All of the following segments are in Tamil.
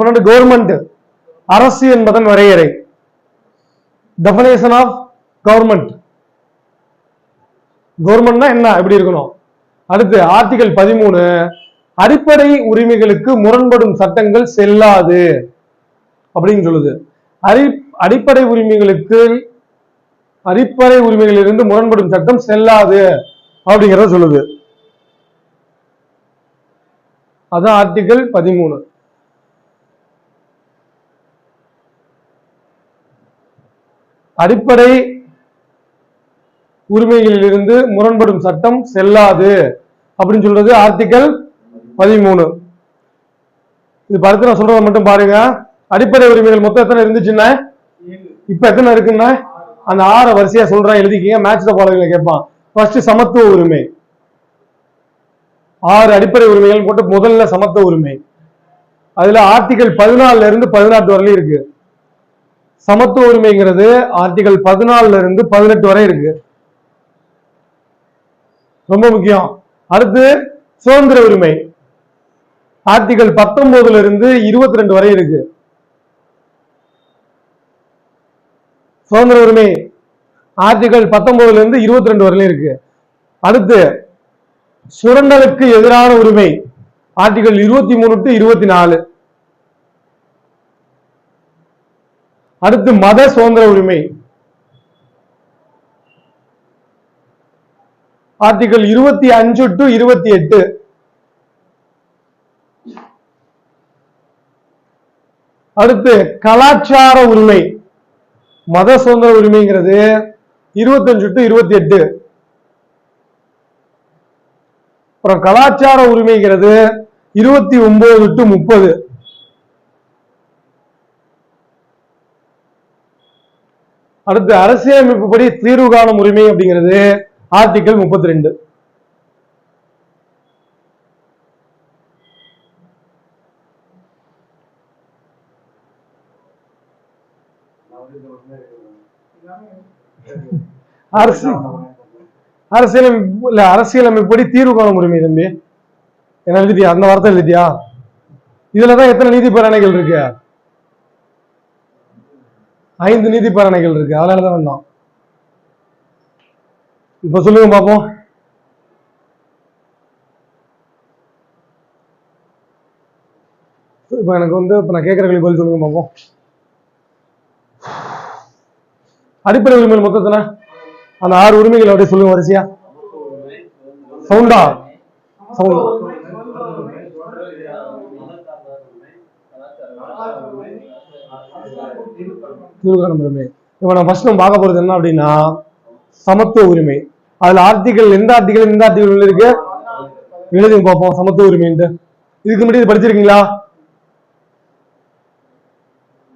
ஆர்டிகல் கவர்மெண்ட் அரசு என்பதன் வரையறை. டெபனேஷன் ஆஃப் கவர்மெண்ட் கவர்மெண்ட்னா என்ன? எப்படி இருக்கணும்? அடுத்து ஆர்டிகல் பதிமூணு அடிப்படை உரிமைகளுக்கு முரண்படும் சட்டங்கள் செல்லாது அப்படின்னு சொல்லுது. அடி அடிப்படை உரிமைகளுக்கு அடிப்படை உரிமைகளிலிருந்து முரண்படும் சட்டம் செல்லாது அப்படிங்கறத சொல்லுது. அதான் ஆர்டிகல் பதிமூணு. அடிப்படை உரிமைகளிலிருந்து முரண்படும் சட்டம் செல்லாது அப்படின்னு சொல்றது ஆர்டிகல் பதிமூணு. இது படத்தை நான் சொல்றதை மட்டும் பாருங்க. அடிப்படை உரிமைகள் மொத்தம் எத்தனை இருந்துச்சுன்னா? இப்ப எத்தனை இருக்குன்னா? அந்த ஆற வரிசையா சொல்றேன் எழுதிக்கிங்க. மேட்ச் த பாலங்களை கேட்பான். ஃபர்ஸ்ட் சமத்துவ உரிமை. ஆறு அடிப்படை உரிமைகள் போட்டு முதல்ல சமத்துவ உரிமை. அதுல ஆர்டிகல் பதினாலுல இருந்து பதினெட்டு வரலையும் இருக்கு. சமத்துவ உரிமைங்கிறது ஆர்டிகல் பதினாலுல இருந்து பதினெட்டு வரை இருக்கு. ரொம்ப முக்கியம். அடுத்து சுதந்திர உரிமை. ஆர்டிகல் பத்தொன்பதுல இருந்து இருபத்தி ரெண்டு வரை இருக்கு. சுதந்திர உரிமை. ஆர்டிகல் பத்தொன்பதுல இருந்து இருபத்தி ரெண்டு வரையிலும் இருக்கு. அடுத்து சுரண்டலுக்கு எதிரான உரிமை. ஆர்டிகல் இருபத்தி மூணு டு இருபத்தி நாலு. அடுத்து மத சுதந்திர உரிமை. ஆர்டிகல் இருபத்தி அஞ்சு டு இருபத்தி எட்டு. அடுத்து கலாச்சார உரிமை. மத சுதந்திர உரிமைங்கிறது இருபத்தஞ்சு டு இருபத்தி எட்டு. அப்புறம் கலாச்சார உரிமைங்கிறது இருபத்தி ஒன்பது டு முப்பது. அடுத்து அரசியலமைப்பு படி தீர்வு காணும் உரிமை அப்படிங்கிறது ஆர்டிகல் முப்பத்தி ரெண்டு அரசு அரசியலமைப்பு இல்ல அரசியலமைப்படி தீர்வு காணும் உரிமை தம்பி. என்ன எழுதிட்டியா? அந்த வார்த்தை எழுதிட்டியா? இதுலதான் எத்தனை நீதி பிரணைகள் இருக்கு? ஐந்து நீதி பாரணைகள் இருக்கு. அதனால தான் வந்தோம். இப்ப சொல்லுங்க பார்ப்போம் இப்ப எனக்கு வந்து இப்ப நான் கேட்கறவங்களுக்கு பதில் சொல்லுங்க பார்ப்போம் அடிப்படை உரிமைகள் மொத்தத்துல அந்த ஆறு உரிமைகள் அப்படியே சொல்லுங்க வரிசையா. சவுண்டா சவுண்ட் தீர்வுகாணும் உரிமை. இப்ப ஃபர்ஸ்ட் நம்ம பார்க்க போறது என்ன அப்படின்னா சமத்துவ உரிமை. அதுல ஆர்டிகல் எந்த ஆர்டிகல் எந்த ஆர்டிகல் இருக்கு? எழுதி பார்ப்போம். சமத்துவ உரிமைன்ட்டு. இதுக்கு முன்னாடி இது படிச்சிருக்கீங்களா?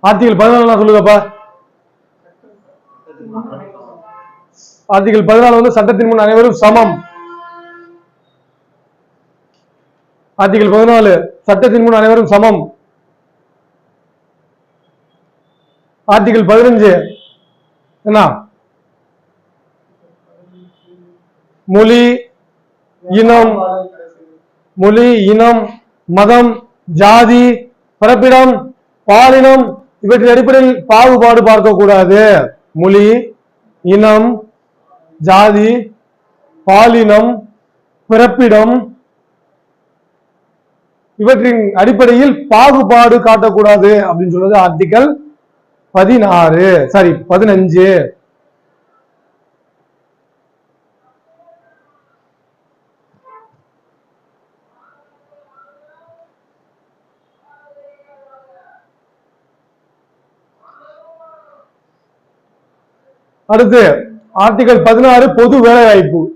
ஆர்டிகல் பதினாலு சொல்லுங்கப்பா ஆர்டிகல் பதினாலு வந்து சட்டத்தின் முன் அனைவரும் சமம். ஆர்டிகல் பதினாலு சட்டத்தின் முன் அனைவரும் சமம். ஆர்டிகல் பதினஞ்சு. என்ன? மொழி இனம் மொழி இனம் மதம் ஜாதி பிறப்பிடம் பாலினம் இவற்றின் அடிப்படையில் பாகுபாடு பார்க்கக்கூடாது. மொழி இனம் ஜாதி பாலினம் பிறப்பிடம் இவற்றின் அடிப்படையில் பாகுபாடு காட்டக்கூடாது அப்படின்னு சொல்றது ஆர்டிகல் பதினாறு சாரி பதினஞ்சு. அடுத்து ஆர்டிகல் பதினாறு பொது வேலைவாய்ப்பு.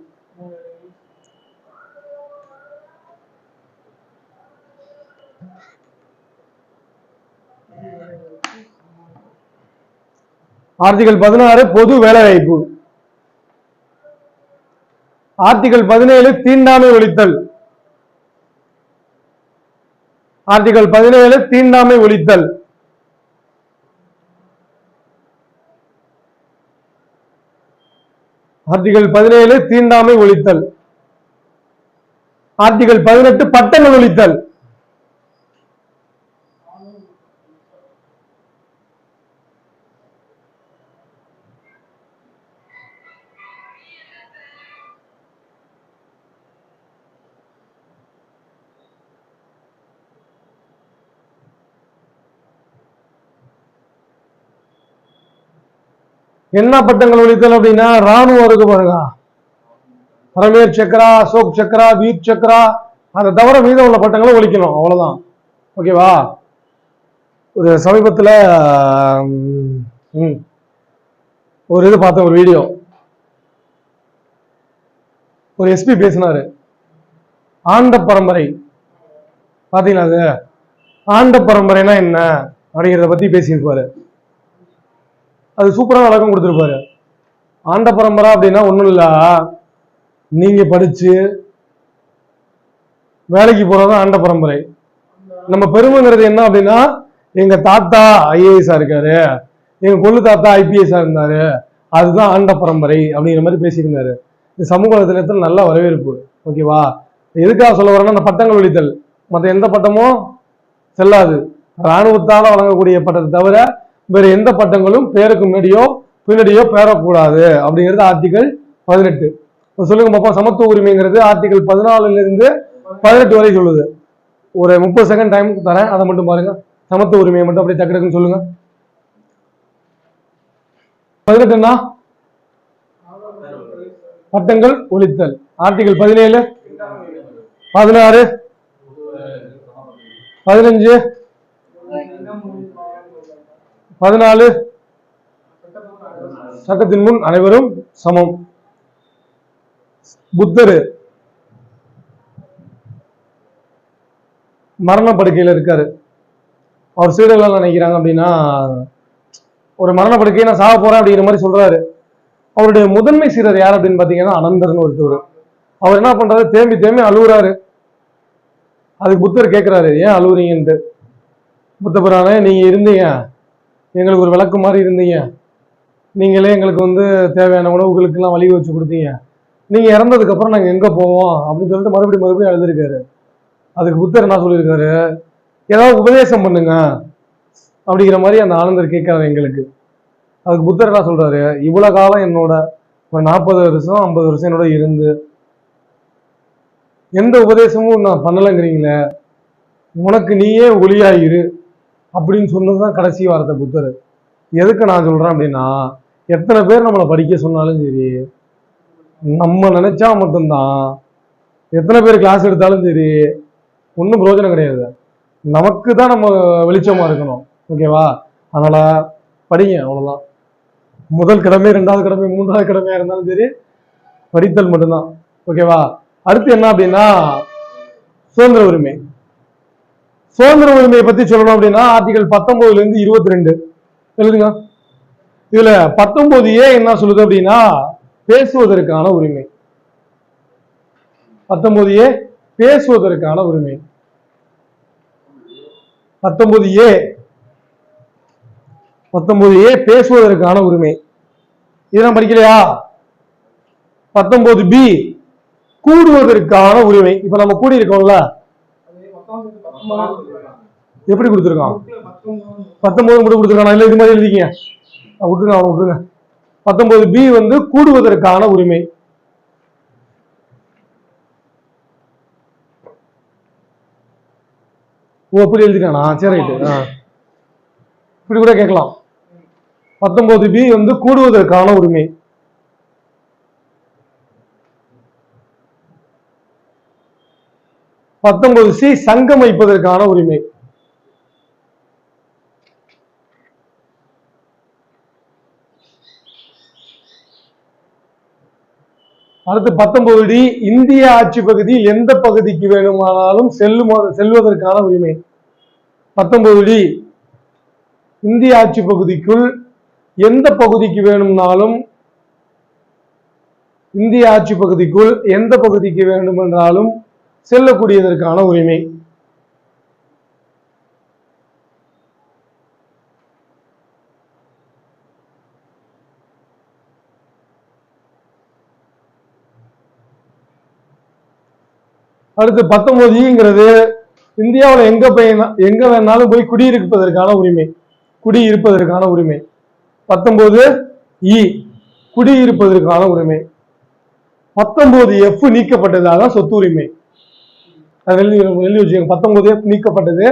ஆர்டிகல் பதினாறு பொது வேலைவாய்ப்பு. ஆர்டிகல் பதினேழு தீண்டாமை ஒழித்தல். ஆர்டிகல் பதினேழு தீண்டாமை ஒழித்தல். ஆர்டிகல் பதினேழு தீண்டாமை ஒழித்தல். ஆர்டிகல் பதினெட்டு பட்டங்கள் ஒழித்தல். என்ன பட்டங்கள் ஒழித்தல் அப்படின்னா ராணுவம் இருக்கு பாருங்க. பரமேர் சக்கரா அசோக் சக்கரா வீர் சக்கரா அதை தவிர மீதம் உள்ள பட்டங்களை ஒழிக்கணும் அவ்வளவுதான். ஓகேவா ஒரு சமீபத்தில் ஒரு இது பார்த்தேன் ஒரு வீடியோ ஒரு எஸ்பி பேசினாரு. ஆண்ட பரம்பரை. பார்த்தீங்களா அது? ஆண்ட பரம்பரைனா என்ன? அப்படிங்கிறத பத்தி பேசியிருப்பாரு. அது சூப்பரான விளக்கம் கொடுத்துருப்பாரு. ஆண்ட பரம்பரை அப்படின்னா ஒண்ணும் இல்ல. நீங்க படிச்சு வேலைக்கு போறதுதான் ஆண்ட பரம்பரை. நம்ம பெருமைங்கிறது என்ன அப்படின்னா எங்க தாத்தா ஐஏஎஸ் இருக்காரு. எங்க கொள்ளு தாத்தா ஐபிஎஸ் இருந்தாரு. அதுதான் ஆண்ட பரம்பரை அப்படிங்கிற மாதிரி பேசியிருந்தாரு. இந்த சமூக வலைதளத்தில் நல்ல வரவேற்பு. ஓகேவா? எதுக்காக சொல்ல வரேன்னா அந்த பட்டங்கள் ஒழித்தல். மற்ற எந்த பட்டமும் செல்லாது. இராணுவத்தால் வழங்கக்கூடிய பட்டத்தை தவிர வேறு எந்த பட்டங்களும் பேருக்கு முன்னாடியோ பின்னாடியோ பேரக்கூடாது அப்படிங்கிறது ஆர்டிகல் பதினெட்டு. இப்ப சொல்லுங்க பாப்பா சமத்துவ உரிமைங்கிறது ஆர்டிகல் பதினாலுலேருந்து பதினெட்டு வரை சொல்லுது. ஒரு முப்பது செகண்ட் டைம் தரேன் அதை மட்டும் பாருங்க. சமத்துவ உரிமையை மட்டும் அப்படியே டக்கு டக்குன்னு சொல்லுங்க. பதினெட்டுன்னா? பட்டங்கள் ஒழித்தல். ஆர்டிகல் பதினேழு. பதினாறு. பதினஞ்சு. பதினாலு. சட்டத்தின் முன் அனைவரும் சமம். புத்தர் மரண இருக்காரு. அவர் சீடர்கள் நினைக்கிறாங்க அப்படின்னா ஒரு மரண படுக்கையை நான் சாக போறேன் அப்படிங்கிற மாதிரி சொல்றாரு. அவருடைய முதன்மை சீரர் யார் அப்படின்னு பாத்தீங்கன்னா அனந்தர்னு ஒருத்தவர் அவர் என்ன பண்றாரு? தேம்பி தேம்பி அழுகுறாரு. அதுக்கு புத்தர் கேட்கிறாரு ஏன் அழுகுறீங்கன்ட்டு? புத்த புராணே நீங்க இருந்தீங்க. எங்களுக்கு ஒரு விளக்கு மாதிரி இருந்தீங்க. நீங்களே எங்களுக்கு வந்து தேவையான உணவுகளுக்கெல்லாம் வழி வச்சு கொடுத்தீங்க. நீங்கள் இறந்ததுக்கப்புறம் நாங்கள் எங்கே போவோம்? அப்படின்னு சொல்லிட்டு மறுபடியும் மறுபடியும் எழுதியிருக்காரு. அதுக்கு புத்தர் என்ன சொல்லியிருக்காரு? ஏதாவது உபதேசம் பண்ணுங்க. அப்படிங்கிற மாதிரி அந்த ஆனந்தர் கேட்கிறாரு எங்களுக்கு. அதுக்கு புத்தர் என்ன சொல்கிறாரு இவ்வளோ காலம் என்னோட ஒரு நாற்பது வருஷம் ஐம்பது வருஷம் என்னோட இருந்து எந்த உபதேசமும் நான் பண்ணலைங்கிறீங்களே. உனக்கு நீயே ஒளியாயிரு. அப்படின்னு சொன்னது தான் கடைசி வார்த்தை புத்தர். எதுக்கு நான் சொல்கிறேன் அப்படின்னா எத்தனை பேர் நம்மளை படிக்க சொன்னாலும் சரி நம்ம நினச்சா மட்டும்தான். எத்தனை பேர் கிளாஸ் எடுத்தாலும் சரி ஒன்றும் பிரயோஜனம் கிடையாது. நமக்கு தான் நம்ம வெளிச்சமாக இருக்கணும். ஓகேவா அதனால் படிங்க அவ்வளோதான் முதல் கடமை ரெண்டாவது கடமை மூன்றாவது கிழமையாக இருந்தாலும் சரி படித்தல் மட்டும்தான். ஓகேவா அடுத்து என்ன அப்படின்னா சுதந்திர உரிமை. சுதந்திர உரிமையை பத்தி சொல்லணும் அப்படின்னா ஆர்டிகல் பத்தொன்பதுல இருந்து இருபத்தி ரெண்டு எழுதுங்க. இதுல பத்தொன்பது ஏ என்ன சொல்லுது அப்படின்னா பேசுவதற்கான உரிமை. பத்தொன்பது ஏ பேசுவதற்கான உரிமை. பத்தொன்பது ஏ பத்தொன்பது ஏ பேசுவதற்கான உரிமை. இதெல்லாம் படிக்கலையா? பத்தொன்பது பி கூடுவதற்கான உரிமை. இப்ப நம்ம கூடி இருக்கோம்ல எப்படி கொடுத்துருக்கான்? பத்தொன்பது மட்டும் கொடுத்துருக்கானா? இல்ல இது மாதிரி எழுதிக்கீங்க. விட்டுருங்க அவனை விட்டுருங்க. பத்தொன்பது பி வந்து கூடுவதற்கான உரிமை. ஓ அப்படி எழுதிட்டானா? சரி ரைட்டு. இப்படி கூட கேட்கலாம். பத்தொன்பது பி வந்து கூடுவதற்கான உரிமை. பத்தொன்பது சி சங்கம் வைப்பதற்கான உரிமை. அடுத்து பத்தொன்பது டி இந்திய ஆட்சி பகுதி எந்த பகுதிக்கு வேணுமானாலும் செல்லும் செல்வதற்கான உரிமை. பத்தொன்பது டி இந்திய ஆட்சி பகுதிக்குள் எந்த பகுதிக்கு வேணும்னாலும் இந்திய ஆட்சி பகுதிக்குள் எந்த பகுதிக்கு வேண்டுமென்றாலும் செல்லக்கூடியதற்கான உரிமை. அடுத்து பத்தொன்பதுங்கிறது இந்தியாவில் எங்க போய் எங்க வேணாலும் போய் குடியிருப்பதற்கான உரிமை. குடியிருப்பதற்கான உரிமை. பத்தொன்பது இ குடியிருப்பதற்கான உரிமை. பத்தொன்பது எஃப் நீக்கப்பட்டதாக சொத்துரிமை சொத்து உரிமை. எழுதி எழுதி வச்சுக்கோங்க பத்தொன்பது நீக்கப்பட்டது.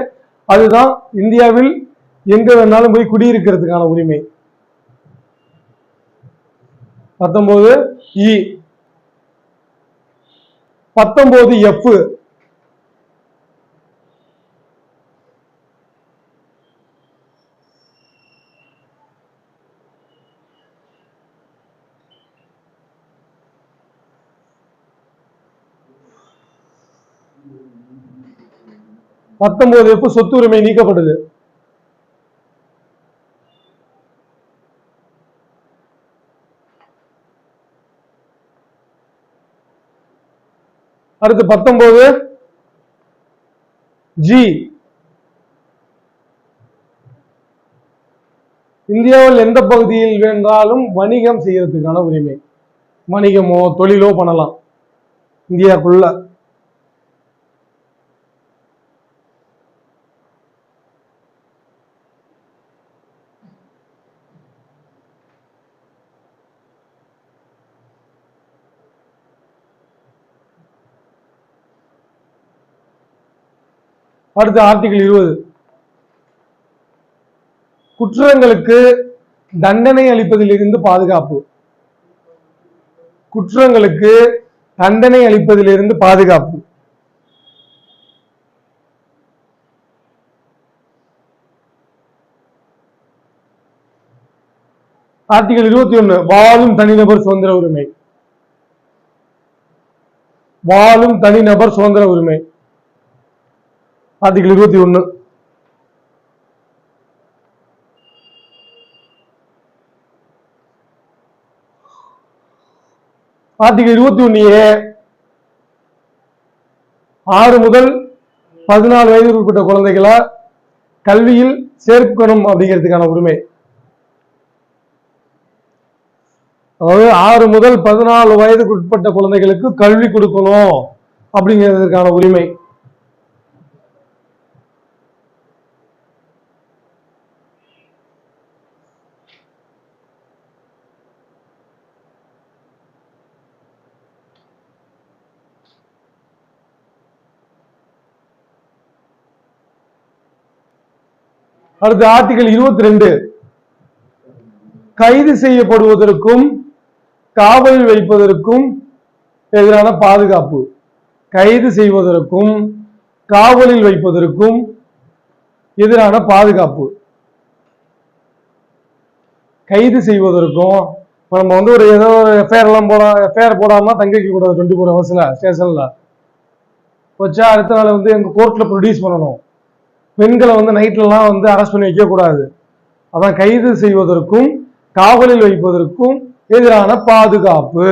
அதுதான் இந்தியாவில் எங்க வேணாலும் போய் குடியிருக்கிறதுக்கான உரிமை. பத்தொன்பது இ. பத்தொன்பது எஃப். பத்தொன்பது எப்ப சொத்து உரிமை நீக்கப்படுது அடுத்து பத்தொன்பது ஜி. இந்தியாவில் எந்த பகுதியில் வேண்டாலும் வணிகம் செய்யறதுக்கான உரிமை. வணிகமோ தொழிலோ பண்ணலாம். இந்தியாக்குள்ள அடுத்து ஆர்டிகிள் இருபது. குற்றங்களுக்கு தண்டனை அளிப்பதிலிருந்து பாதுகாப்பு. குற்றங்களுக்கு தண்டனை அளிப்பதிலிருந்து பாதுகாப்பு. ஆர்டிகல் இருபத்தி ஒன்று வாழும் தனிநபர் சுதந்திர உரிமை. வாழும் தனிநபர் சுதந்திர உரிமை. ஆர்டிகல் இருபத்தி ஒண்ணு ஆர்டிகல் இருபத்தி ஒன்னு ஏ. ஆறு முதல் பதினாலு வயது உட்பட்ட குழந்தைகளை கல்வியில் சேர்க்கணும் அப்படிங்கிறதுக்கான உரிமை. அதாவது ஆறு முதல் பதினாலு வயதுக்கு உட்பட்ட குழந்தைகளுக்கு கல்வி கொடுக்கணும் அப்படிங்கிறதுக்கான உரிமை. அடுத்து ஆர்டிகல் இருபத்தி ரெண்டு கைது செய்யப்படுவதற்கும் காவலில் வைப்பதற்கும் எதிரான பாதுகாப்பு. கைது செய்வதற்கும் காவலில் வைப்பதற்கும் எதிரான பாதுகாப்பு. கைது செய்வதற்கும் நம்ம வந்து ஒரு ஏதோ ஒரு எஃப்ஐஆர் எல்லாம் போட எஃப்ஐஆர் போடாம தங்க கூடாது டுவெண்ட்டி ஃபோர் ஹவர்ஸில் ஸ்டேஷனில் வச்சா அடுத்த நாள் வந்து எங்கள் கோர்ட்டில் ப்ரொடியூஸ் பண்ணணும். பெண்களை வந்து நைட்லலாம் வந்து அரெஸ்ட் பண்ணி வைக்கக்கூடாது அதான் கைது செய்வதற்கும் காவலில் வைப்பதற்கும் எதிரான பாதுகாப்பு.